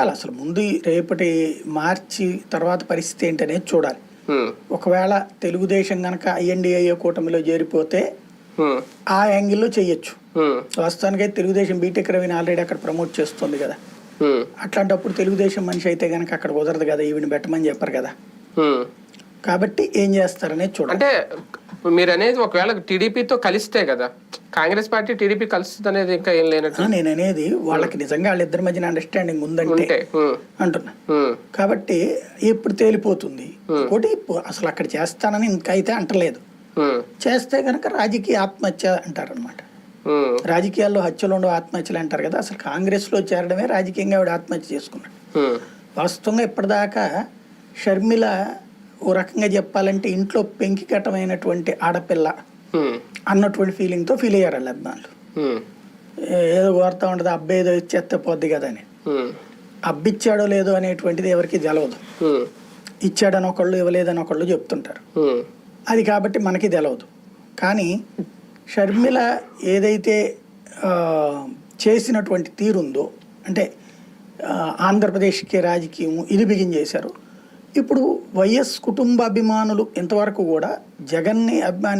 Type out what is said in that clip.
చూడాలి. అసలు ముందు రేపటి మార్చి తర్వాత పరిస్థితి ఏంటనేది చూడాలి. ఒకవేళ తెలుగుదేశం కనుక ఐఎన్డిఏ కూటమిలో చేరిపోతే ఆ యాంగిల్లో చెయ్యొచ్చు. ఉమ్, వాస్తవానికైతే తెలుగుదేశం బీటెక్ రవిని ఆల్రెడీ అక్కడ ప్రమోట్ చేస్తుంది కదా. అట్లాంటప్పుడు తెలుగుదేశం మనిషి అయితే కనుక అక్కడ కుదరదు కదా ఈవిని పెట్టమని చెప్పరు కదా. కాబట్టి ఏం చేస్తారనేది చూడాలి. అంటే మీరు అనేది ఒకవేళ టీడీపీతో కలిస్తే కదా కాంగ్రెస్ పార్టీ టీడీపీ కలుస్తుంది అనేది ఇంకా ఏం లేనట్టు? నేను అనేది వాళ్ళకి నిజంగా వాళ్ళిద్దరి మధ్యన అండర్స్టాండింగ్ ఉందంటే అంటున్నా. కాబట్టి ఇప్పుడు తేలిపోతుంది. ఇప్పుడు అసలు అక్కడ చేస్తానని ఇంకా అయితే అంటలేదు. చేస్తే కనుక రాజకీయ ఆత్మహత్య అంటారనమాట ఉమ్, రాజకీయాల్లో హత్యలు ఉండవు ఆత్మహత్యలు అంటారు కదా అసలు కాంగ్రెస్లో చేరడమే రాజకీయంగా ఆవిడ ఆత్మహత్య చేసుకున్నాడు. వాస్తవంగా ఇప్పటిదాకా షర్మిల ఓ రకంగా చెప్పాలంటే ఇంట్లో పెంకికటమైనటువంటి ఆడపిల్ల అన్నటువంటి ఫీలింగ్తో ఫీల్ అయ్యారు వాళ్ళ ఏ- ఏదో కోరుతా ఉంటుంది అబ్బాయి ఏదో ఇచ్చేస్తే పోద్ది కదా అని అబ్బిచ్చాడో లేదో అనేటువంటిది ఎవరికి తెలవదు. ఇచ్చాడని ఒకళ్ళు ఇవ్వలేదని ఒకళ్ళు చెప్తుంటారు. అది కాబట్టి మనకి తెలవదు. కానీ షర్మిల ఏదైతే చేసినటువంటి తీరుందో అంటే ఆంధ్రప్రదేశ్కి రాజకీయం ఇది బిగించేశారు ఇప్పుడు వైఎస్ కుటుంబ అభిమానులు ఇంతవరకు కూడా జగన్ని అభిమాని